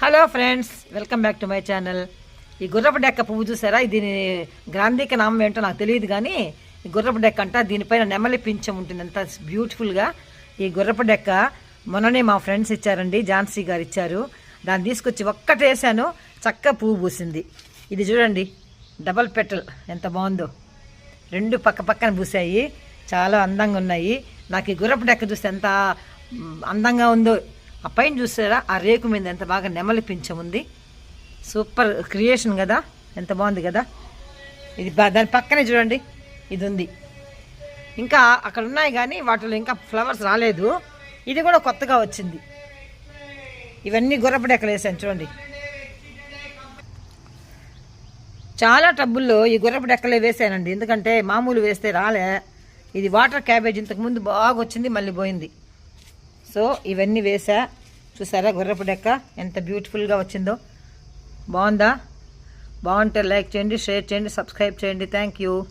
Hello friends welcome back to my channel ఈ గుర్రపు డెక్క పువ్వు చూసారా? దీని గ్రాంధిక నామం ఏంటో నాకు తెలియదు కానీ ఈ గుర్రపు డెక్క అంట దీనిపైన నెమలి పింఛం ఉంటుంది. అంత బ్యూటిఫుల్గా ఈ గుర్రపు డెక్క మొన్ననే మా ఫ్రెండ్స్ ఇచ్చారండి. ఝాన్సీ గారు ఇచ్చారు. దాన్ని తీసుకొచ్చి ఒక్కటేసాను చక్క పువ్వు పూసింది. ఇది చూడండి. డబల్ పెటల్ ఎంత బాగుందో. రెండు పక్క పక్కన పూసాయి. చాలా అందంగా ఉన్నాయి. నాకు ఈ గుర్రపు డెక్క చూస్తే ఎంత అందంగా ఉందో ఆ పైన చూసారా? ఆ రేకు మీద ఎంత బాగా నెమలి పింఛం ఉంది. సూపర్ క్రియేషన్ కదా? ఎంత బాగుంది కదా? ఇది బా- దాని పక్కనే చూడండి. ఇది ఉంది ఇంకా అక్కడ ఉన్నాయి కానీ వాటిలో ఇంకా ఫ్లవర్స్ రాలేదు. ఇది కూడా కొత్తగా వచ్చింది. ఇవన్నీ గుర్రపు డెక్కలు వేసాను చూడండి. చాలా టబ్బుల్లో ఈ గుర్రపు డెక్కలే వేసానండి. ఎందుకంటే మామూలు వేస్తే రాలే. ఇది వాటర్ క్యాబేజ్ ఇంతకు ముందు బాగా వచ్చింది మళ్ళీ పోయింది. సో ఇవన్నీ వేసా చూసారా గుర్రపు డెక్క ఎంత బ్యూటిఫుల్గా వచ్చిందో. బాగుందా? బాగుంటే లైక్ చేయండి షేర్ చేయండి సబ్స్క్రైబ్ చేయండి. Thank you